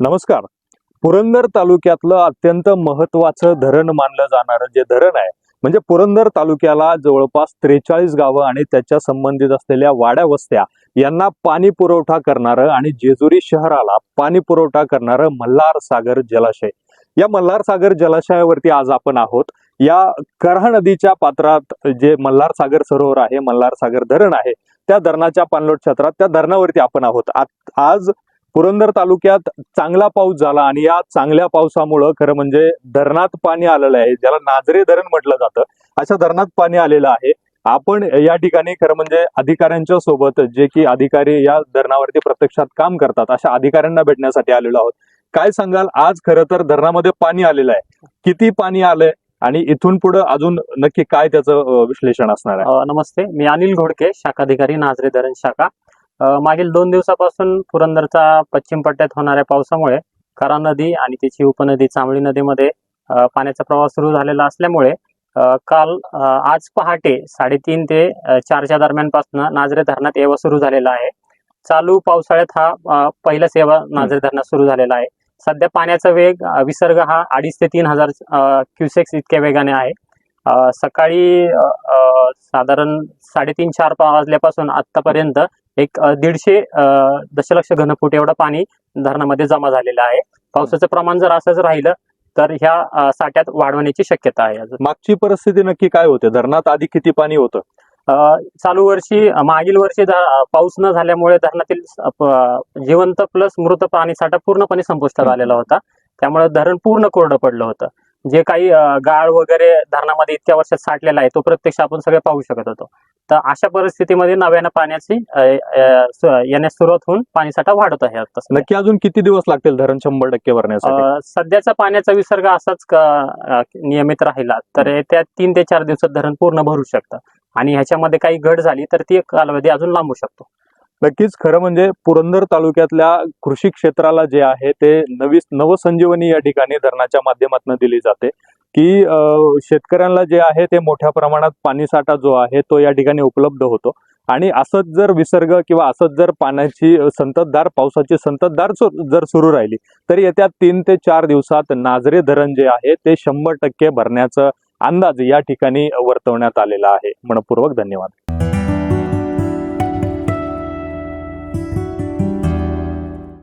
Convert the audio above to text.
नमस्कार. पुरंदर तालुक्यातलं अत्यंत महत्वाचं धरण मानलं जाणारं जे धरण आहे म्हणजे पुरंदर तालुक्याला जवळपास त्रेचाळीस गावं आणि त्याच्या संबंधित असलेल्या वाड्या वस्त्या यांना पाणी पुरवठा करणारं आणि जेजुरी शहराला पाणी पुरवठा करणारं मल्हार सागर जलाशय. या मल्हार सागर जलाशयावरती आज आपण आहोत. या करहा नदीच्या पात्रात जे मल्हार सागर सरोवर आहे मल्हार सागर धरण आहे त्या धरणाच्या पाणलोट क्षेत्रात त्या धरणावरती आपण आहोत. आज पुरंदर तालुक्यात चांगला पाऊस झाला आणि या चांगल्या पावसामुळं खरं म्हणजे धरणात पाणी आलेलं आहे ज्याला नाजरे धरण म्हटलं जातं अशा धरणात पाणी आलेलं आहे. आपण या ठिकाणी खरं म्हणजे अधिकाऱ्यांच्या सोबत जे की अधिकारी या धरणावरती प्रत्यक्षात काम करतात अशा अधिकाऱ्यांना भेटण्यासाठी आलेलो आहोत. काय सांगाल? आज खरं तर धरणामध्ये पाणी आलेलं आहे. किती पाणी आलंय? आणि इथून पुढे अजून नक्की काय त्याचं विश्लेषण असणार आहे? नमस्ते. मी अनिल घोडके शाखाधिकारी नाजरे धरण शाखा. मागील दोन दिवसापासून पुरंदरचा पश्चिम पट्ट्यात होणाऱ्या पावसामुळे करा नदी आणि तिची उपनदी चांबळी नदीमध्ये पाण्याचा प्रवाह सुरू झालेला असल्यामुळे काल आज पहाटे साडेतीन ते चारच्या दरम्यानपासून नाझरे धरणात येवा सुरू झालेला आहे. चालू पावसाळ्यात हा पहिला सेवा नाझरे धरणात सुरू झालेला आहे. सध्या पाण्याचा वेग विसर्ग हा अडीच ते तीन हजार क्युसेक्स इतक्या वेगाने आहे. सकाळी साधारण साडेतीन चार वाजल्यापासून आतापर्यंत एक दीडशे दशलक्ष घनफूट एवढं पाणी धरणामध्ये जमा झालेलं आहे. पावसाचं प्रमाण जर असंच राहिलं तर ह्या साठ्यात वाढ होण्याची शक्यता आहे मागची परिस्थिती नक्की काय होते? धरणात आधी किती पाणी होतं? चालू वर्षी मागील वर्षी पाऊस न झाल्यामुळे धरणातील जिवंत प्लस मृत पाणीसाठा पूर्णपणे संपुष्टात. आलेला होता. त्यामुळे धरण पूर्ण कोरडं पडलं होतं. जे काही गाळ वगैरे धरणामध्ये इतक्या वर्षात साठलेला आहे तो प्रत्यक्ष आपण सगळे पाहू शकत होतो. तर अशा परिस्थितीमध्ये नव्यानं पाण्याची येण्यास सुरुवात होऊन पाणीसाठा वाढत आहे. नक्की अजून किती दिवस लागतील धरण शंभर टक्के भरण्यासाठी? सध्याचा पाण्याचा विसर्ग असाच नियमित राहिला तर येत्या तीन ते चार दिवसात धरण पूर्ण भरू शकतं. आणि ह्याच्यामध्ये काही घट झाली तर ती कालावधी अजून लांबू शकतो. नक्कीच खरं म्हणजे पुरंदर तालुक्यातल्या कृषी क्षेत्राला जे आहे ते नवी नवसंजीवनी या ठिकाणी धरणाच्या माध्यमातून दिली जाते. की शेतकऱ्यांना जे आहे ते मोठ्या प्रमाणात पाणीसाठा जो आहे तो या ठिकाणी उपलब्ध होतो. आणि असंच जर विसर्ग किंवा असंच जर पाण्याची संततधार पावसाची संततधार जर सुरू राहिली तर येत्या तीन ते चार दिवसात नाझरे धरण जे आहे ते शंभर टक्के भरण्याचं अंदाज या ठिकाणी वर्तवण्यात आलेला आहे. मनपूर्वक धन्यवाद.